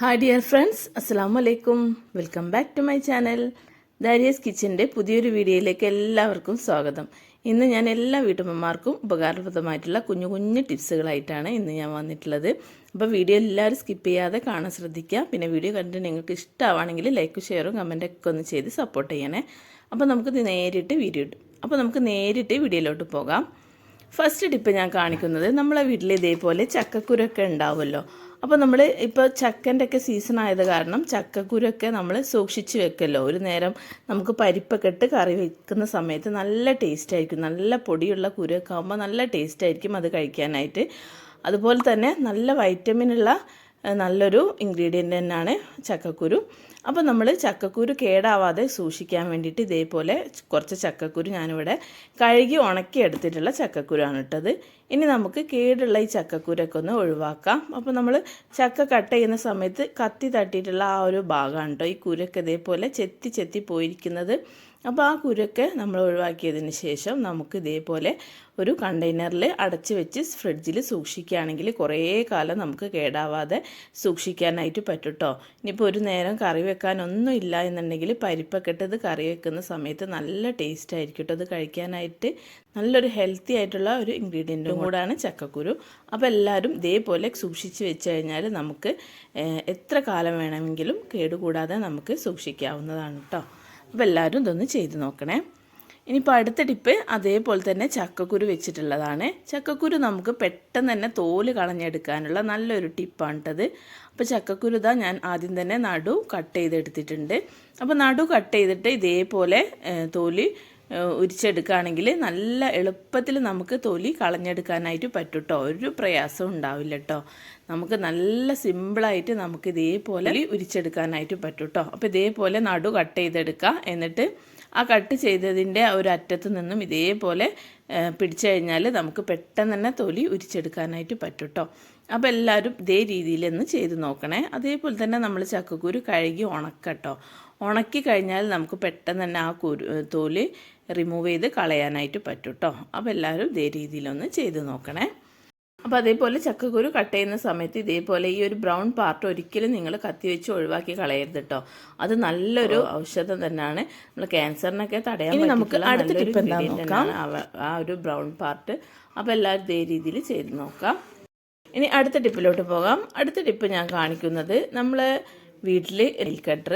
Hi dear friends അസ്സാം വലൈക്കും welcome back to my channel Dariya's കിച്ചന്റെ പുതിയൊരു വീഡിയോയിലേക്ക് എല്ലാവർക്കും സ്വാഗതം. ഇന്ന് ഞാൻ എല്ലാ വീട്ടമ്മമാർക്കും ഉപകാരപ്രദമായിട്ടുള്ള കുഞ്ഞു കുഞ്ഞു ടിപ്സുകളായിട്ടാണ് ഇന്ന് ഞാൻ വന്നിട്ടുള്ളത്. അപ്പോൾ വീഡിയോ എല്ലാവരും സ്കിപ്പ് ചെയ്യാതെ കാണാൻ ശ്രദ്ധിക്കുക. പിന്നെ വീഡിയോ കണ്ടിട്ട് നിങ്ങൾക്ക് ഇഷ്ടമാണെങ്കിൽ ലൈക്ക് ഷെയറും കമന്റൊക്കെ ഒന്ന് ചെയ്ത് സപ്പോർട്ട് ചെയ്യണേ. അപ്പോൾ നമുക്ക് നേരിട്ട് വീഡിയോ അപ്പോൾ നമുക്ക് നേരിട്ട് വീഡിയോയിലോട്ട് പോകാം. ഫസ്റ്റ് ടിപ്പ് ഞാൻ കാണിക്കുന്നത് നമ്മളെ വീട്ടിൽ ഇതേപോലെ ചക്കക്കുരൊക്കെ ഉണ്ടാവുമല്ലോ. അപ്പോൾ നമ്മൾ ഇപ്പോൾ ചക്കന്റെ ഒക്കെ സീസൺ ആയത് കാരണം ചക്കക്കുരൊക്കെ നമ്മൾ സൂക്ഷിച്ച് വെക്കല്ലോ. ഒരു നേരം നമുക്ക് പരിപ്പൊക്കെ ഇട്ട് കറി വെക്കുന്ന സമയത്ത് നല്ല ടേസ്റ്റ് ആയിരിക്കും. നല്ല പൊടിയുള്ള കുരൊക്കെ ആകുമ്പോൾ നല്ല ടേസ്റ്റ് ആയിരിക്കും അത് കഴിക്കാനായിട്ട്. അതുപോലെ തന്നെ നല്ല വൈറ്റമിനുള്ള നല്ലൊരു ഇൻഗ്രീഡിയന്റ് തന്നെയാണ് ചക്കക്കുരു. അപ്പോൾ നമ്മൾ ചക്കക്കുരു കേടാവാതെ സൂക്ഷിക്കാൻ വേണ്ടിയിട്ട് ഇതേപോലെ കുറച്ച് ചക്കക്കുരു ഞാനിവിടെ കഴുകി ഉണക്കി എടുത്തിട്ടുള്ള ചക്കക്കുരാണ് ഇട്ടത്. ഇനി നമുക്ക് കേടുള്ള ഈ ചക്കക്കുരൊക്കെ ഒന്ന് ഒഴിവാക്കാം. അപ്പോൾ നമ്മൾ ചക്ക കട്ട് ചെയ്യുന്ന സമയത്ത് കത്തി തട്ടിയിട്ടുള്ള ആ ഒരു ഭാഗമാണ് കേട്ടോ ഈ കുരൊക്കെ ഇതേപോലെ ചെത്തി ചെത്തി പോയിരിക്കുന്നത്. അപ്പോൾ ആ കുരൊക്കെ നമ്മൾ ഒഴിവാക്കിയതിന് ശേഷം നമുക്ക് ഇതേപോലെ ഒരു കണ്ടെയ്നറിൽ അടച്ചു വെച്ച് ഫ്രിഡ്ജിൽ സൂക്ഷിക്കുകയാണെങ്കിൽ കുറേ കാലം നമുക്ക് കേടാവാതെ സൂക്ഷിക്കാനായിട്ട് പറ്റും കേട്ടോ ഇനിയിപ്പോൾ ഒരു നേരം കറി വെക്കാനൊന്നും ഇല്ല എന്നുണ്ടെങ്കിൽ പരിപ്പൊക്കെ ഇട്ടത് കറി വെക്കുന്ന സമയത്ത് നല്ല ടേസ്റ്റ് ആയിരിക്കും കേട്ടോ അത് കഴിക്കാനായിട്ട്. നല്ലൊരു ഹെൽത്തി ആയിട്ടുള്ള ഒരു ഇൻഗ്രീഡിയന്റും കൂടാണ് ചക്കക്കുരു. അപ്പോൾ എല്ലാവരും ഇതേപോലെ സൂക്ഷിച്ച് വെച്ച് കഴിഞ്ഞാൽ നമുക്ക് എത്ര കാലം വേണമെങ്കിലും കേടുകൂടാതെ നമുക്ക് സൂക്ഷിക്കാവുന്നതാണ് കേട്ടോ അപ്പോൾ എല്ലാവരും ഇതൊന്ന് ചെയ്ത് നോക്കണേ. ഇനിയിപ്പോൾ അടുത്ത ടിപ്പ് അതേപോലെ തന്നെ ചക്കക്കുരു വെച്ചിട്ടുള്ളതാണ്. ചക്കക്കുരു നമുക്ക് പെട്ടെന്ന് തന്നെ തോൽ കളഞ്ഞെടുക്കാനുള്ള നല്ലൊരു ടിപ്പാണ് കേട്ടത് അപ്പോൾ ചക്കക്കുരു ഇതാ ഞാൻ ആദ്യം തന്നെ നടു കട്ട് ചെയ്തെടുത്തിട്ടുണ്ട്. അപ്പോൾ നടു കട്ട് ചെയ്തിട്ട് ഇതേപോലെ തോൽ ഉരിച്ചെടുക്കുകയാണെങ്കിൽ നല്ല എളുപ്പത്തിൽ നമുക്ക് തൊലി കളഞ്ഞെടുക്കാനായിട്ട് പറ്റും കേട്ടോ ഒരു പ്രയാസം ഉണ്ടാവില്ല കേട്ടോ നമുക്ക് നല്ല സിമ്പിളായിട്ട് നമുക്ക് ഇതേപോലെ ഉരിച്ചെടുക്കാനായിട്ട് പറ്റും കേട്ടോ അപ്പോൾ ഇതേപോലെ നടു കട്ട് ചെയ്തെടുക്കുക. എന്നിട്ട് ആ കട്ട് ചെയ്തതിന്റെ ഒരു നിന്നും ഇതേപോലെ പിടിച്ചു കഴിഞ്ഞാൽ നമുക്ക് പെട്ടെന്ന് തന്നെ തൊലി ഉരിച്ചെടുക്കാനായിട്ട് പറ്റും കേട്ടോ അപ്പോൾ എല്ലാവരും ഇതേ രീതിയിൽ ഒന്ന് ചെയ്ത് നോക്കണേ. അതേപോലെ തന്നെ നമ്മൾ ചക്കക്കുരു കഴുകി ഉണക്കട്ടോ ഉണക്കി കഴിഞ്ഞാൽ നമുക്ക് പെട്ടെന്ന് തന്നെ ആ കുരു തോൽ റിമൂവ് ചെയ്ത് കളയാനായിട്ട് പറ്റും കേട്ടോ അപ്പോൾ എല്ലാവരും ഇതേ രീതിയിലൊന്ന് ചെയ്ത് നോക്കണേ. അപ്പോൾ അതേപോലെ ചക്കക്കുരു കട്ട് ചെയ്യുന്ന സമയത്ത് ഇതേപോലെ ഈ ഒരു ബ്രൗൺ പാർട്ട് ഒരിക്കലും നിങ്ങൾ കത്തി വെച്ച് ഒഴിവാക്കി കളയരുത് കേട്ടോ അത് നല്ലൊരു ഔഷധം തന്നെയാണ്. നമ്മൾ ക്യാൻസറിനൊക്കെ തടയാൻ നമുക്ക് ആ ഒരു ബ്രൗൺ പാർട്ട് അപ്പോൾ എല്ലാവരും ഇതേ രീതിയിൽ ചെയ്ത് നോക്കാം. ഇനി അടുത്ത ടിപ്പിലോട്ട് പോകാം. അടുത്ത ടിപ്പ് ഞാൻ കാണിക്കുന്നത് നമ്മൾ വീട്ടിൽ നെയിൽ കട്ടർ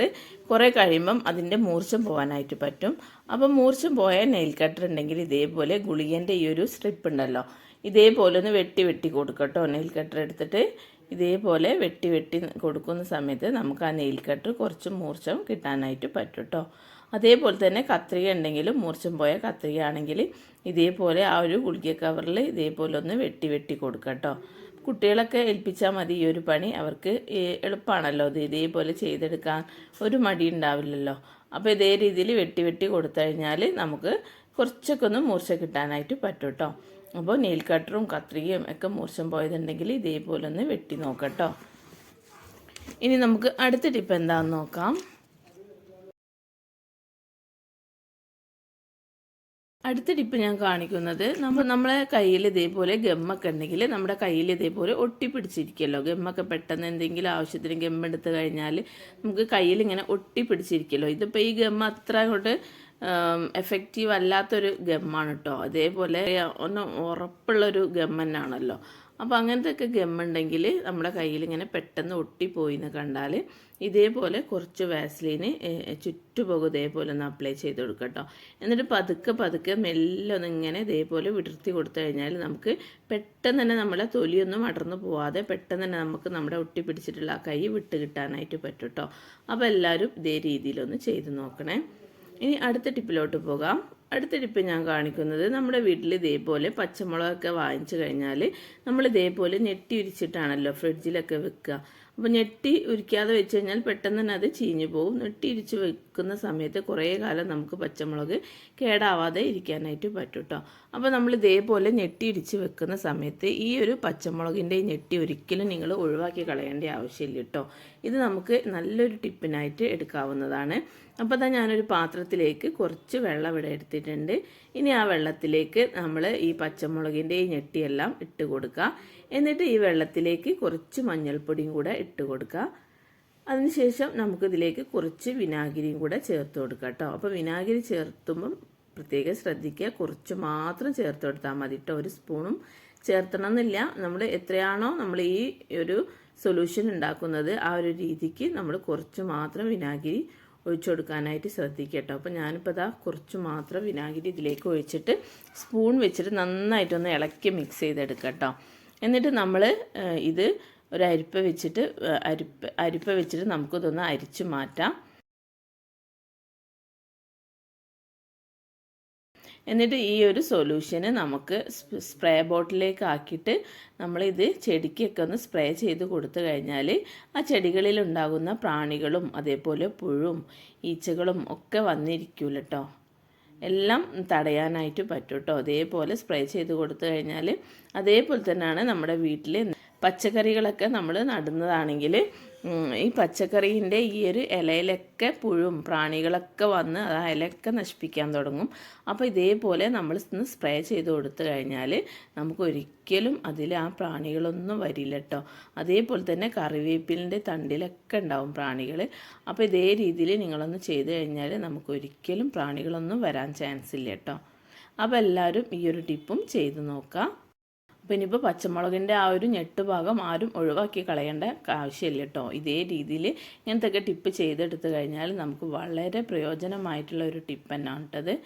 കുറേ കഴിയുമ്പം അതിന്റെ മൂർച്ചം പോകാനായിട്ട് പറ്റും. അപ്പം മൂർച്ചം പോയ നെയിൽ കട്ടർ ഉണ്ടെങ്കിൽ ഇതേപോലെ ഗുളികന്റെ ഈ ഒരു സ്ട്രിപ്പ് ഉണ്ടല്ലോ ഇതേപോലെ ഒന്ന് വെട്ടി വെട്ടി കൊടുക്കട്ടോ. നെയിൽ കട്ടർ എടുത്തിട്ട് ഇതേപോലെ വെട്ടി വെട്ടി കൊടുക്കുന്ന സമയത്ത് നമുക്ക് ആ നെയിൽ കട്ടർ കുറച്ച് മൂർച്ചം കിട്ടാനായിട്ട് പറ്റും കേട്ടോ അതേപോലെ തന്നെ കത്രിക ഉണ്ടെങ്കിലും മൂർച്ചം പോയ കത്രിക ആണെങ്കിൽ ഇതേപോലെ ആ ഒരു ഗുളിക കവറിൽ ഇതേപോലെ ഒന്ന് വെട്ടി വെട്ടി കൊടുക്കുക കേട്ടോ. കുട്ടികളൊക്കെ ഏൽപ്പിച്ചാൽ മതി ഈ ഒരു പണി. അവർക്ക് എളുപ്പമാണല്ലോ അത് ഇതേപോലെ ചെയ്തെടുക്കാൻ ഒരു മടി ഉണ്ടാവില്ലല്ലോ. അപ്പോൾ ഇതേ രീതിയിൽ വെട്ടി വെട്ടി കൊടുത്തു കഴിഞ്ഞാൽ നമുക്ക് കുറച്ചൊക്കെ ഒന്ന് മൂർച്ച കിട്ടാനായിട്ട് പറ്റും കേട്ടോ അപ്പോൾ നെയിൽ കട്ടറും കത്രികയും ഒക്കെ മൂർച്ചം പോയതുണ്ടെങ്കിൽ ഇതേപോലെ ഒന്ന് വെട്ടി നോക്കട്ടോ ഇനി നമുക്ക് അടുത്ത ടിപ്പ് എന്താണെന്ന് നോക്കാം. അടുത്ത ടിപ്പ് ഞാൻ കാണിക്കുന്നത് നമ്മൾ നമ്മളെ കയ്യിൽ ഇതേപോലെ ഗമ്മൊക്കെ ഉണ്ടെങ്കിൽ നമ്മുടെ കയ്യിൽ ഇതേപോലെ ഒട്ടിപ്പിടിച്ചിരിക്കുമല്ലോ ഗമ്മൊക്കെ പെട്ടെന്ന് എന്തെങ്കിലും ആവശ്യത്തിന് ഗമ്മ എടുത്തു കഴിഞ്ഞാൽ നമുക്ക് കയ്യിൽ ഇങ്ങനെ ഒട്ടിപ്പിടിച്ചിരിക്കുമല്ലോ ഇതിപ്പോൾ ഈ ഗമ്മ അത്ര അങ്ങോട്ട് എഫക്റ്റീവ് അല്ലാത്തൊരു ഗമ്മാണ് കേട്ടോ. അതേപോലെ ഒന്ന് ഉറപ്പുള്ളൊരു ഗം തന്നെയാണല്ലോ. അപ്പോൾ അങ്ങനത്തെ ഒക്കെ ഗമ്മുണ്ടെങ്കിൽ നമ്മുടെ കയ്യിൽ ഇങ്ങനെ പെട്ടെന്ന് ഒട്ടിപ്പോയി എന്ന് കണ്ടാൽ ഇതേപോലെ കുറച്ച് വാസ്ലീന് ചുറ്റുപോകും ഇതേപോലെ ഒന്ന് അപ്ലൈ ചെയ്ത് കൊടുക്കട്ടോ കേട്ടോ എന്നിട്ട് പതുക്കെ പതുക്കെ മെല്ലെ ഒന്ന് ഇങ്ങനെ ഇതേപോലെ വിടർത്തി കൊടുത്തു കഴിഞ്ഞാൽ നമുക്ക് പെട്ടെന്ന് തന്നെ നമ്മളെ തൊലിയൊന്നും അടർന്നു പോവാതെ പെട്ടെന്ന് തന്നെ നമുക്ക് നമ്മുടെ ഒട്ടി പിടിച്ചിട്ടുള്ള ആ കൈ വിട്ട് കിട്ടാനായിട്ട് പറ്റും കേട്ടോ അപ്പോൾ എല്ലാവരും ഇതേ രീതിയിലൊന്ന് ചെയ്ത് നോക്കണേ. ഇനി അടുത്ത ടിപ്പിലോട്ട് പോകാം. അടുത്ത ടിപ്പ് ഞാൻ കാണിക്കുന്നത് നമ്മുടെ വീട്ടിൽ ഇതേപോലെ പച്ചമുളകൊക്കെ വാങ്ങിച്ചു കഴിഞ്ഞാൽ നമ്മൾ ഇതേപോലെ ഞെട്ടി ഉരിച്ചിട്ടാണല്ലോ ഫ്രിഡ്ജിലൊക്കെ വെക്കുക. അപ്പോൾ ഞെട്ടി ഉരിക്കാതെ വെച്ച് കഴിഞ്ഞാൽ പെട്ടെന്ന് തന്നെ അത് ചീഞ്ഞു പോകും. ഞെട്ടി ഇരിച്ച് വെക്കുന്ന സമയത്ത് കുറേ കാലം നമുക്ക് പച്ചമുളക് കേടാവാതെ ഇരിക്കാനായിട്ട് പറ്റും കേട്ടോ. അപ്പോൾ നമ്മൾ ഇതേപോലെ ഞെട്ടി ഇടിച്ച് വെക്കുന്ന സമയത്ത് ഈ ഒരു പച്ചമുളകിന്റെ ഞെട്ടി ഒരിക്കലും നിങ്ങൾ ഒഴിവാക്കി കളയേണ്ട ആവശ്യമില്ല കേട്ടോ. ഇത് നമുക്ക് നല്ലൊരു ടിപ്പിനായിട്ട് എടുക്കാവുന്നതാണ്. അപ്പോൾ തന്നെ ഞാനൊരു പാത്രത്തിലേക്ക് കുറച്ച് വെള്ളം ഇവിടെ എടുത്തിട്ടുണ്ട്. ഇനി ആ വെള്ളത്തിലേക്ക് നമ്മൾ ഈ പച്ചമുളകിന്റെ ഈ ഞെട്ടിയെല്ലാം ഇട്ട് കൊടുക്കുക. എന്നിട്ട് ഈ വെള്ളത്തിലേക്ക് കുറച്ച് മഞ്ഞൾപ്പൊടിയും കൂടെ ഇട്ട് കൊടുക്കുക. അതിനുശേഷം നമുക്കിതിലേക്ക് കുറച്ച് വിനാഗിരിയും കൂടെ ചേർത്ത് കൊടുക്കാം കേട്ടോ. അപ്പോൾ വിനാഗിരി ചേർത്തുമ്പം പ്രത്യേകം ശ്രദ്ധിക്കുക. കുറച്ച് മാത്രം ചേർത്ത് കൊടുത്താൽ മതി കേട്ടോ. ഒരു സ്പൂണും ചേർത്തണം എന്നില്ല നമ്മൾ എത്രയാണോ നമ്മൾ ഈ ഒരു സൊല്യൂഷൻ ഉണ്ടാക്കുന്നത് ആ ഒരു രീതിക്ക് നമ്മൾ കുറച്ച് മാത്രം വിനാഗിരി ഒഴിച്ചു കൊടുക്കാനായിട്ട് ശ്രദ്ധിക്കുക കേട്ടോ അപ്പോൾ ഞാനിപ്പോൾ ഇതാ കുറച്ച് മാത്രം വിനാഗിരി ഇതിലേക്ക് ഒഴിച്ചിട്ട് സ്പൂൺ വെച്ചിട്ട് നന്നായിട്ടൊന്ന് ഇളക്കി മിക്സ് ചെയ്തെടുക്കാം കേട്ടോ എന്നിട്ട് നമ്മൾ ഇത് ഒരു അരിപ്പ വെച്ചിട്ട് അരിപ്പ അരിപ്പ വെച്ചിട്ട് നമുക്കിതൊന്ന് അരിച്ച് മാറ്റാം. എന്നിട്ട് ഈ ഒരു സൊല്യൂഷന് നമുക്ക് സ്പ്രേ ബോട്ടിലേക്ക് ആക്കിയിട്ട് നമ്മളിത് ചെടിക്കൊക്കെ ഒന്ന് സ്പ്രേ ചെയ്ത് കൊടുത്തു കഴിഞ്ഞാൽ ആ ചെടികളിൽ ഉണ്ടാകുന്ന പ്രാണികളും അതേപോലെ പുഴും ഈച്ചകളും ഒക്കെ വന്നിരിക്കൂല കേട്ടോ എല്ലാം തടയാനായിട്ട് പറ്റും കേട്ടോ അതേപോലെ സ്പ്രേ ചെയ്ത് കൊടുത്തു കഴിഞ്ഞാൽ അതേപോലെ തന്നെയാണ് നമ്മുടെ വീട്ടിൽ പച്ചക്കറികളൊക്കെ നമ്മൾ നടുന്നതാണെങ്കിൽ ഈ പച്ചക്കറീന്റെ ഈ ഒരു ഇലയിലൊക്കെ പുഴും പ്രാണികളൊക്കെ വന്ന് അത് ആ ഇലയൊക്കെ നശിപ്പിക്കാൻ തുടങ്ങും. അപ്പോൾ ഇതേപോലെ നമ്മൾ ഇന്ന് സ്പ്രേ ചെയ്ത് കൊടുത്തു കഴിഞ്ഞാൽ നമുക്ക് ഒരിക്കലും അതിൽ ആ പ്രാണികളൊന്നും വരില്ല കേട്ടോ അതേപോലെ തന്നെ കറിവേപ്പിലിന്റെ തണ്ടിലൊക്കെ ഉണ്ടാവും പ്രാണികൾ അപ്പോൾ ഇതേ രീതിയിൽ നിങ്ങളൊന്ന് ചെയ്ത് കഴിഞ്ഞാൽ നമുക്ക് ഒരിക്കലും പ്രാണികളൊന്നും വരാൻ ചാൻസ് ഇല്ല കേട്ടോ അപ്പോൾ എല്ലാവരും ഈ ഒരു ടിപ്പും ചെയ്ത് നോക്കാം. അപ്പോൾ ഇനിയിപ്പോൾ പച്ചമുളകിന്റെ ആ ഒരു ഞെട്ട് ഭാഗം ആരും ഒഴിവാക്കി കളയേണ്ട ആവശ്യമില്ല കേട്ടോ. ഇതേ രീതിയിൽ ഇങ്ങനത്തെയൊക്കെ ടിപ്പ് ചെയ്തെടുത്തു കഴിഞ്ഞാൽ നമുക്ക് വളരെ പ്രയോജനമായിട്ടുള്ള ഒരു ടിപ്പ് തന്നെയാണ്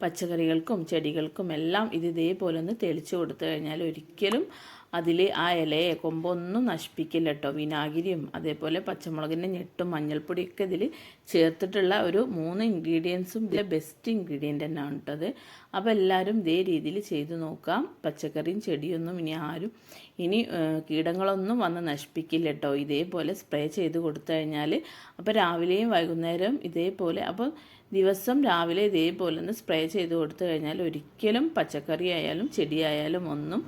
പച്ചക്കറികൾക്കും ചെടികൾക്കും എല്ലാം ഇത് ഇതേപോലെ ഒന്ന് തെളിച്ച് കൊടുത്തു കഴിഞ്ഞാൽ ഒരിക്കലും അതിൽ ആ ഇലയെ കൊമ്പൊന്നും നശിപ്പിക്കില്ല കേട്ടോ. വിനാഗിരിയും അതേപോലെ പച്ചമുളകിന്റെ ഞെട്ടും മഞ്ഞൾപ്പൊടിയൊക്കെ ഇതിൽ ചേർത്തിട്ടുള്ള ഒരു മൂന്ന് ഇൻഗ്രീഡിയൻസും ഇതിലെ ബെസ്റ്റ് ഇൻഗ്രീഡിയന്റ് തന്നെയാണ് കേട്ടത്. അപ്പോൾ എല്ലാവരും ഇതേ രീതിയിൽ ചെയ്തു നോക്കാം. പച്ചക്കറിയും ചെടിയൊന്നും ഇനി ആരും ഇനി കീടങ്ങളൊന്നും വന്ന് നശിപ്പിക്കില്ല കേട്ടോ ഇതേപോലെ സ്പ്രേ ചെയ്ത് കൊടുത്തു കഴിഞ്ഞാൽ അപ്പോൾ രാവിലെയും വൈകുന്നേരം ഇതേപോലെ അപ്പോൾ ദിവസം രാവിലെ ഇതേപോലെ ഒന്ന് സ്പ്രേ ചെയ്ത് കൊടുത്തു കഴിഞ്ഞാൽ ഒരിക്കലും പച്ചക്കറി ആയാലും ചെടിയായാലും ഒന്നും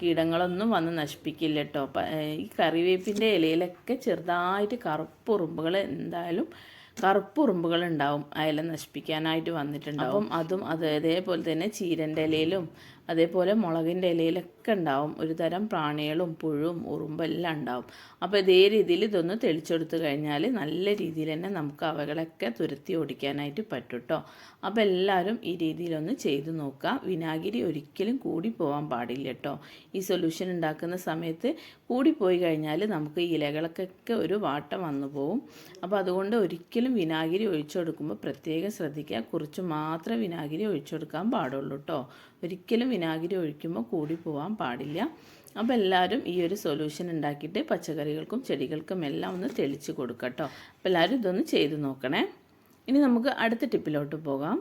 കീടങ്ങളൊന്നും വന്ന് നശിപ്പിക്കില്ല കേട്ടോ ഈ കറിവേപ്പിന്റെ ഇലയിലൊക്കെ ചെറുതായിട്ട് കറുപ്പുറുമ്പുകൾ എന്തായാലും കറുപ്പുറുമ്പുകൾ ഉണ്ടാവും അയല നശിപ്പിക്കാനായിട്ട് വന്നിട്ടുണ്ടാവും. അപ്പം അതും അത് അതേപോലെ തന്നെ ചീരന്റെ ഇലയിലും അതേപോലെ മുളകിന്റെ ഇലയിലൊക്കെ ഉണ്ടാവും. ഒരു തരം പ്രാണികളും പുഴും ഉറുമ്പെല്ലാം ഉണ്ടാവും. അപ്പോൾ ഇതേ രീതിയിൽ ഇതൊന്ന് തെളിച്ചെടുത്ത് കഴിഞ്ഞാൽ നല്ല രീതിയിൽ തന്നെ നമുക്ക് അവകളൊക്കെ തുരത്തി ഓടിക്കാനായിട്ട് പറ്റും കേട്ടോ അപ്പോൾ എല്ലാവരും ഈ രീതിയിലൊന്ന് ചെയ്തു നോക്കുക. വിനാഗിരി ഒരിക്കലും കൂടി പോകാൻ പാടില്ല കേട്ടോ ഈ സൊല്യൂഷൻ ഉണ്ടാക്കുന്ന സമയത്ത് കൂടിപ്പോയി കഴിഞ്ഞാൽ നമുക്ക് ഈ ഇലകളൊക്കെ ഒരു വാട്ടം വന്നു പോകും അപ്പോൾ അതുകൊണ്ട് ഒരിക്കലും വിനാഗിരി ഒഴിച്ചു കൊടുക്കുമ്പോൾ പ്രത്യേകം ശ്രദ്ധിക്കുക. കുറച്ച് മാത്രം വിനാഗിരി ഒഴിച്ചു കൊടുക്കാൻ പാടുള്ളൂ കേട്ടോ ഒരിക്കലും വിനാഗിരി ഒഴിക്കുമ്പോൾ കൂടി പോകാൻ പാടില്ല. അപ്പോൾ എല്ലാവരും ഈ ഒരു സൊല്യൂഷൻ ഉണ്ടാക്കിയിട്ട് പച്ചക്കറികൾക്കും ചെടികൾക്കും എല്ലാം ഒന്ന് തെളിച്ച് കൊടുക്കട്ടോ അപ്പോൾ എല്ലാവരും ഇതൊന്ന് ചെയ്ത് നോക്കണേ. ഇനി നമുക്ക് അടുത്ത ടിപ്പിലോട്ട് പോകാം.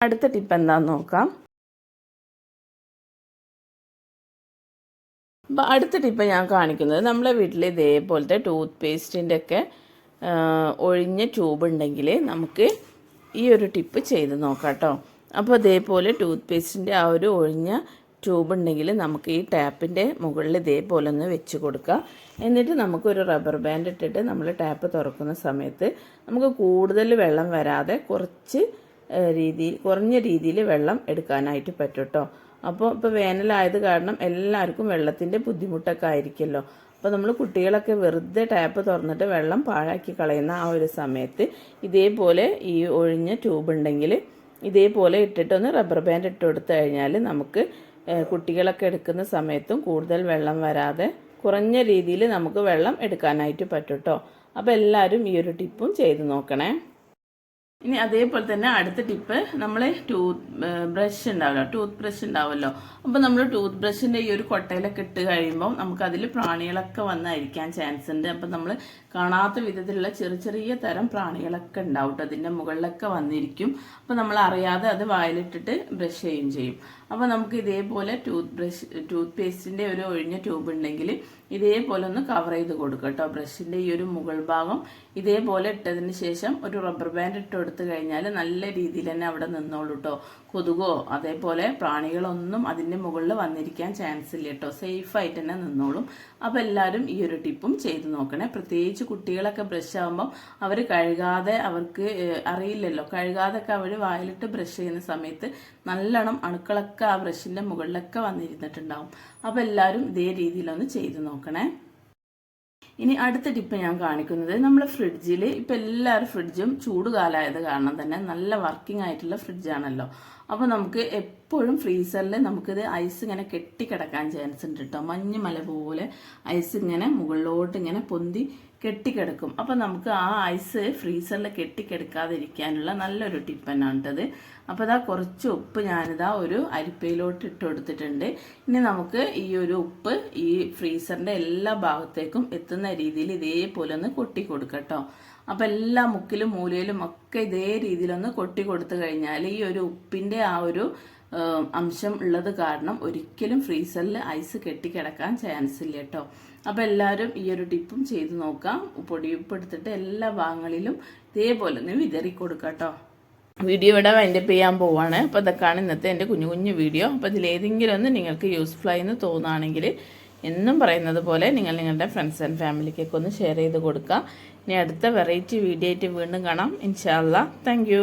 അടുത്ത ടിപ്പ് എന്താണെന്ന് നോക്കാം. അപ്പോൾ അടുത്ത ടിപ്പ് ഞാൻ കാണിക്കുന്നത് നമ്മളെ വീട്ടിൽ ഇതേപോലത്തെ ടൂത്ത് പേസ്റ്റിന്റെ ഒക്കെ ഒഴിഞ്ഞ ട്യൂബ് ഉണ്ടെങ്കിൽ നമുക്ക് ഈ ഒരു ടിപ്പ് ചെയ്ത് നോക്കാം കേട്ടോ. അപ്പോൾ അതേപോലെ ടൂത്ത് പേസ്റ്റിന്റെ ആ ഒരു ഒഴിഞ്ഞ ട്യൂബ് ഉണ്ടെങ്കിൽ നമുക്ക് ഈ ടാപ്പിന്റെ മുകളിൽ ഇതേപോലെ ഒന്ന് വെച്ച് കൊടുക്കാം. എന്നിട്ട് നമുക്കൊരു റബ്ബർ ബാൻഡ് ഇട്ടിട്ട് നമ്മൾ ടാപ്പ് തുറക്കുന്ന സമയത്ത് നമുക്ക് കൂടുതൽ വെള്ളം വരാതെ കുറച്ച് രീതിയിൽ കുറഞ്ഞ രീതിയിൽ വെള്ളം എടുക്കാനായിട്ട് പറ്റും കേട്ടോ. അപ്പോൾ ഇപ്പോൾ വേനലായത് കാരണം എല്ലാവർക്കും വെള്ളത്തിന്റെ ബുദ്ധിമുട്ടൊക്കെ ആയിരിക്കുമല്ലോ. അപ്പോൾ നമ്മൾ കുട്ടികളൊക്കെ വെറുതെ ടാപ്പ് തുറന്നിട്ട് വെള്ളം പാഴാക്കി കളയുന്ന ആ ഒരു സമയത്ത് ഇതേപോലെ ഈ ഒഴിഞ്ഞ ട്യൂബ് ഉണ്ടെങ്കിൽ ഇതേപോലെ ഇട്ടിട്ടൊന്ന് റബ്ബർ ബാൻഡ് ഇട്ട് കൊടുത്തു കഴിഞ്ഞാൽ നമുക്ക് കുട്ടികളൊക്കെ എടുക്കുന്ന സമയത്തും കൂടുതൽ വെള്ളം വരാതെ കുറഞ്ഞ രീതിയിൽ നമുക്ക് വെള്ളം എടുക്കാനായിട്ട് പറ്റും കേട്ടോ അപ്പോൾ എല്ലാവരും ഈ ഒരു ടിപ്പും ചെയ്ത് നോക്കണേ. ഇനി അതേപോലെ തന്നെ അടുത്ത ടിപ്പ് നമ്മൾ ടൂത്ത് ബ്രഷ് ഉണ്ടാവല്ലോ ടൂത്ത് ബ്രഷ് ഉണ്ടാവുമല്ലോ അപ്പോൾ നമ്മൾ ടൂത്ത് ബ്രഷിന്റെ ഈ ഒരു കൊട്ടയിലൊക്കെ ഇട്ട് കഴിയുമ്പോൾ നമുക്കതിൽ പ്രാണികളൊക്കെ വന്നായിരിക്കാൻ ചാൻസ് ഉണ്ട്. അപ്പോൾ നമ്മൾ കാണാത്ത വിധത്തിലുള്ള ചെറിയ ചെറിയ തരം പ്രാണികളൊക്കെ ഉണ്ടാവും കേട്ടോ അതിന്റെ മുകളിലൊക്കെ വന്നിരിക്കും. അപ്പോൾ നമ്മൾ അറിയാതെ അത് വായിലിട്ടിട്ട് ബ്രഷ് ചെയ്യുകയും ചെയ്യും. അപ്പോൾ നമുക്ക് ഇതേപോലെ ടൂത്ത് ബ്രഷ് ടൂത്ത് പേസ്റ്റിന്റെ ഒരു ഒഴിഞ്ഞ ട്യൂബ് ഉണ്ടെങ്കിൽ ഇതേപോലെ ഒന്ന് കവർ ചെയ്ത് കൊടുക്കുക കേട്ടോ ബ്രഷിന്റെ ഈ ഒരു മുകൾ ഭാഗം ഇതേപോലെ ഇട്ടതിന് ശേഷം ഒരു റബ്ബർ ബാൻഡ് ഇട്ട് കൊടുത്തു കഴിഞ്ഞാൽ നല്ല രീതിയിൽ തന്നെ അവിടെ നിന്നോളൂ കേട്ടോ കൊതുകോ അതേപോലെ പ്രാണികളൊന്നും അതിന്റെ മുകളിൽ വന്നിരിക്കാൻ ചാൻസ് ഇല്ല കേട്ടോ സേഫായിട്ട് തന്നെ നിന്നോളും. അപ്പോൾ എല്ലാവരും ഈ ഒരു ടിപ്പും ചെയ്ത് നോക്കണേ. പ്രത്യേകിച്ച് കുട്ടികളൊക്കെ ബ്രഷ് ആകുമ്പം അവർ കഴുകാതെ അവർക്ക് അറിയില്ലല്ലോ. കഴുകാതെയൊക്കെ അവർ വായിലിട്ട് ബ്രഷ് ചെയ്യുന്ന സമയത്ത് നല്ലോണം അണുക്കളൊക്കെ ആ ബ്രഷിന്റെ മുകളിലൊക്കെ വന്നിരുന്നിട്ടുണ്ടാവും. അപ്പോൾ എല്ലാവരും ഇതേ രീതിയിലൊന്ന് ചെയ്ത് നോക്കണേ. ഇനി അടുത്ത ടിപ്പ് ഞാൻ കാണിക്കുന്നത് നമ്മൾ ഫ്രിഡ്ജിൽ ഇപ്പം എല്ലാവരും ഫ്രിഡ്ജും ചൂട് കാലമായത് കാരണം തന്നെ നല്ല വർക്കിംഗ് ആയിട്ടുള്ള ഫ്രിഡ്ജാണല്ലോ അപ്പോൾ നമുക്ക് എപ്പോഴും ഫ്രീസറിൽ നമുക്കിത് ഐസ് ഇങ്ങനെ കെട്ടിക്കിടക്കാൻ ചാൻസ് ഉണ്ട് കേട്ടോ മഞ്ഞ് മല പോലെ ഐസ് ഇങ്ങനെ മുകളിലോട്ട് ഇങ്ങനെ പൊന്തി കെട്ടിക്കിടക്കും. അപ്പോൾ നമുക്ക് ആ ഐസ് ഫ്രീസറിൽ കെട്ടിക്കിടക്കാതിരിക്കാനുള്ള നല്ലൊരു ടിപ്പ് തന്നെയാണ് കേട്ടത് അപ്പോൾ ഇതാ കുറച്ച് ഉപ്പ് ഞാനിതാ ഒരു അരിപ്പയിലോട്ട് ഇട്ട് കൊടുത്തിട്ടുണ്ട്. ഇനി നമുക്ക് ഈ ഒരു ഉപ്പ് ഈ ഫ്രീസറിന്റെ എല്ലാ ഭാഗത്തേക്കും എത്തുന്ന രീതിയിൽ ഇതേപോലെ ഒന്ന് കൊട്ടി കൊടുക്കട്ടോ അപ്പം എല്ലാ മുക്കിലും മൂലയിലും ഒക്കെ ഇതേ രീതിയിലൊന്ന് കൊട്ടി കൊടുത്തു കഴിഞ്ഞാൽ ഈ ഒരു ഉപ്പിന്റെ ആ ഒരു അംശം ഉള്ളത് കാരണം ഒരിക്കലും ഫ്രീസറിൽ ഐസ് കെട്ടിക്കിടക്കാൻ ചാൻസ് ഇല്ല കേട്ടോ. അപ്പോൾ എല്ലാവരും ഈ ഒരു ടിപ്പും ചെയ്ത് നോക്കാം. പൊടി ഉപ്പെടുത്തിട്ട് എല്ലാ ഭാഗങ്ങളിലും ഇതേപോലെ ഒന്ന് വിതറി കൊടുക്കാം കേട്ടോ. വീഡിയോ ഇവിടെ വൈൻഡപ്പ് ചെയ്യാൻ പോവാണ്. അപ്പോൾ ഇതൊക്കെയാണ് ഇന്നത്തെ എന്റെ കുഞ്ഞു കുഞ്ഞു വീഡിയോ. അപ്പോൾ ഇതിലേതെങ്കിലും ഒന്ന് നിങ്ങൾക്ക് യൂസ്ഫുൾ എന്ന് തോന്നുകയാണെങ്കിൽ എന്നും പറയുന്നത് പോലെ നിങ്ങൾ നിങ്ങളുടെ ഫ്രണ്ട്സ് ആൻഡ് ഫാമിലിക്കൊക്കെ ഒന്ന് ഷെയർ ചെയ്ത് കൊടുക്കുക ഇനി അടുത്ത വെറൈറ്റി വീഡിയോ ആയിട്ട് വീണ്ടും കാണാം. ഇൻഷാല്ല താങ്ക്